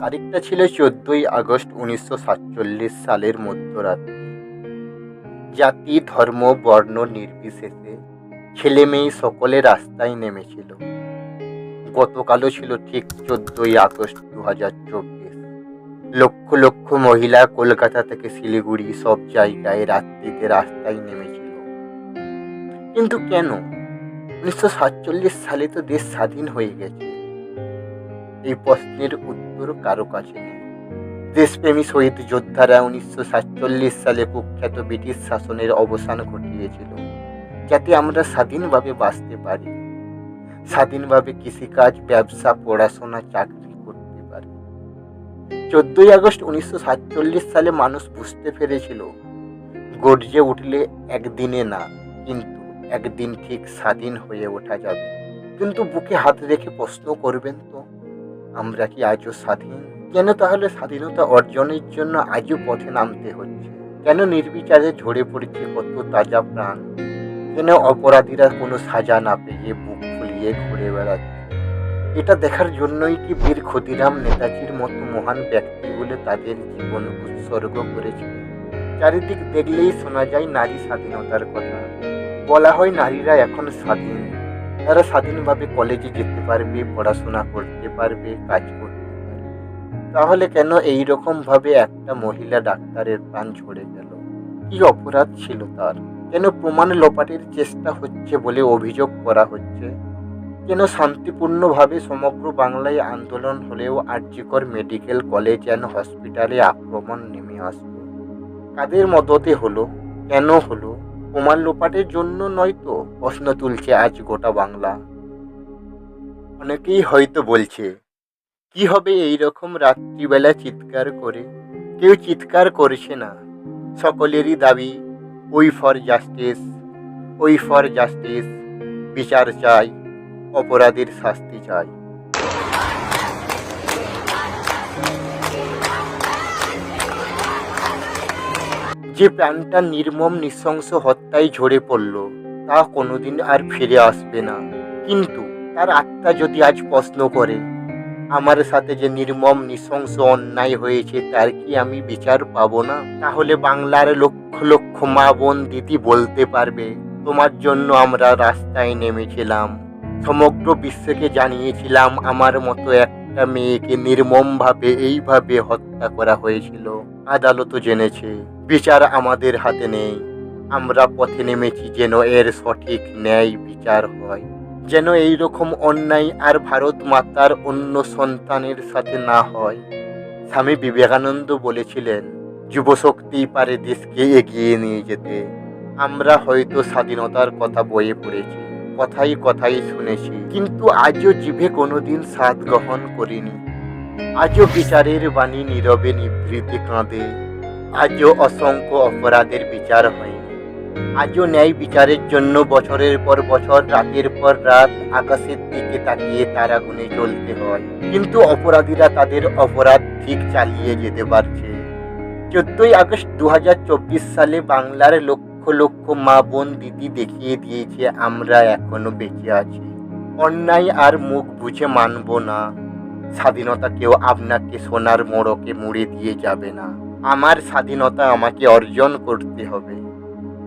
তারিখটা ছিল চোদ্দই আগস্ট উনিশশো সাতচল্লিশ সালের মধ্যরাত্রি জাতি, ধর্ম, বর্ণ নির্বিশেষে ছেলে মেয়ে সকলে রাস্তায় নেমেছিল। গতকালও ছিল ঠিক চোদ্দই আগস্ট দু হাজার চব্বিশ। লক্ষ লক্ষ মহিলা কলকাতা থেকে শিলিগুড়ি সব জায়গায় রাত্রিতে রাস্তায় নেমেছিল। কিন্তু কেন? উনিশশো সাতচল্লিশ সালে তো দেশ স্বাধীন হয়ে গেছে। এই প্রশ্নের উত্তর কারও কাছে নেই। দেশপ্রেমী শহীদ যোদ্ধারা উনিশশো সাতচল্লিশ সালে কুখ্যাত ব্রিটিশ শাসনের অবসান ঘটিয়েছিল, যাতে আমরা স্বাধীনভাবে বাঁচতে পারি। স্বাধীনভাবে কৃষিকাজ, ব্যবসা, পড়াশোনা, চাকরি করতে পারি। চোদ্দই আগস্ট উনিশশো সাতচল্লিশ সালে মানুষ বুঝতে পেরেছিল, গর্জে উঠলে একদিনে না, কিন্তু একদিন ঠিক স্বাধীন হয়ে ওঠা যাবে। কিন্তু বুকে হাত রেখে প্রশ্ন করবেন তো? আমরা কি আজও স্বাধীন? কেন তাহলে স্বাধীনতা অর্জনের জন্য আজও পথে নামতে হচ্ছে? কেন নির্বিচারে ঝরে পড়ছে কত তাজা প্রাণ? কেন অপরাধীরা কোনো সাজা না পেয়ে বুক ফুলিয়ে ঘুরে বেড়াচ্ছে? এটা দেখার জন্যই কি বীর ক্ষুদিরাম নেতাজির মতো মহান ব্যক্তিগুলো তাদের জীবন উৎসর্গ করেছে? চারিদিক দেখলেই শোনা যায় নারী স্বাধীনতার কথা। বলা হয় নারীরা এখন স্বাধীন। তারা স্বাধীনভাবে কলেজে যেতে পারবে, পড়াশোনা করতে পারবে, কাজ করতে পারবে। তাহলে কেন এই রকম ভাবে একটা মহিলা ডাক্তারের প্রাণ ঝরে গেল? কি অপরাধ ছিল তার? কেন প্রমাণ লোপাটের চেষ্টা হচ্ছে বলে অভিযোগ করা হচ্ছে? কেন শান্তিপূর্ণভাবে সমগ্র বাংলায় আন্দোলন হলেও আর্যিকর মেডিকেল কলেজ অ্যান্ড হসপিটালে আক্রমণ নেমে আসলো? কাদের মদতে হলো? কেন হলো? প্রমাণ লোপাটের জন্য নয়তো প্রশ্ন তুলছে আজ গোটা বাংলা। অনেকেই হয়তো বলছে, কি হবে এই রকম রাত্রিবেলা চিৎকার করে? কেউ চিৎকার করছে না। সকলেরই দাবি, ওই ফর জাস্টিস, ওই ফর জাস্টিস, বিচার চাই, অপরাধীর শাস্তি চাই। যে প্রাণটা নির্মম, নৃশংস হত্যায় ঝরে পড়ল, তা কোনোদিন আর ফিরে আসবে না। কিন্তু তার আত্মা যদি আজ প্রশ্ন করে, আমার সাথে যে নির্মম, নৃশংস অন্যায় হয়েছে, তার কি আমি বিচার পাবো না? তাহলে বাংলার লক্ষ লক্ষ মা বোন দিদি বলতে পারবে, তোমার জন্য আমরা রাস্তায় নেমেছিলাম। সমগ্র বিশ্বকে জানিয়েছিলাম আমার মতো একটা মেয়েকে নির্মমভাবে এইভাবে হত্যা করা হয়েছিল। আদালতও জেনেছে, বিচার আমাদের হাতে নেই। আমরা পথে নেমেছি যেন এর সঠিক ন্যায় বিচার হয়। যেন এই রকম অন্যায় আর ভারত মাতার অন্য সন্তানের সাথে না হয়। স্বামী বিবেকানন্দ বলেছিলেন, যুবশক্তিই পারে দেশকে এগিয়ে নিয়ে যেতে। আমরা হয়তো স্বাধীনতার কথা বয়ে পড়েছি। কথাই কথাই শুনেছি। কিন্তু আজও জিভে কোনোদিন স্বাদ গ্রহণ করিনি। আজও বিচারের বাণী নীরবে নিভৃতে কাঁদে। আজও অসংখ্য অপরাধের বিচার হয়নি। আজও ন্যায় বিচারের জন্য বছরের পর বছর, রাতের পর রাত, আকাশের দিকে তাকিয়ে তারা গুনে চলতে হয়। কিন্তু অপরাধীরা তাদের অপরাধ ঠিক চালিয়ে যেতে পারছে। চোদ্দই আগস্ট দু হাজার চব্বিশ সালে বাংলার লক্ষ লক্ষ মা বোন দিদি দেখিয়ে দিয়েছে, আমরা এখনও বেঁচে আছি। অন্যায় আর মুখ বুঝে মানব না। স্বাধীনতা কেউ আপনাকে সোনার মোড়কে মুড়ে দিয়ে যাবে না। আমার স্বাধীনতা আমাকে অর্জন করতে হবে।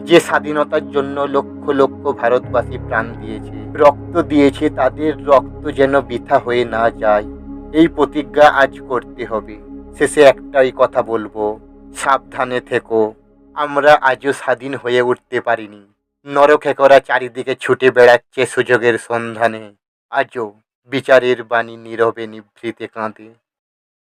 যে স্বাধীনতার জন্য লক্ষ লক্ষ ভারতবাসী প্রাণ দিয়েছে, রক্ত দিয়েছে, তাদের রক্ত যেন বৃথা হয়ে না যায়, এই প্রতিজ্ঞা আজ করতে হবে। শেষে একটাই কথা বলব, সাবধানে থেকো। আমরা আজও স্বাধীন হয়ে উঠতে পারিনি। নরখেকরা চারিদিকে ছুটে বেড়াচ্ছে সুযোগের সন্ধানে। আজও বিচারের বাণী নীরবে নিভৃতে কাঁদে।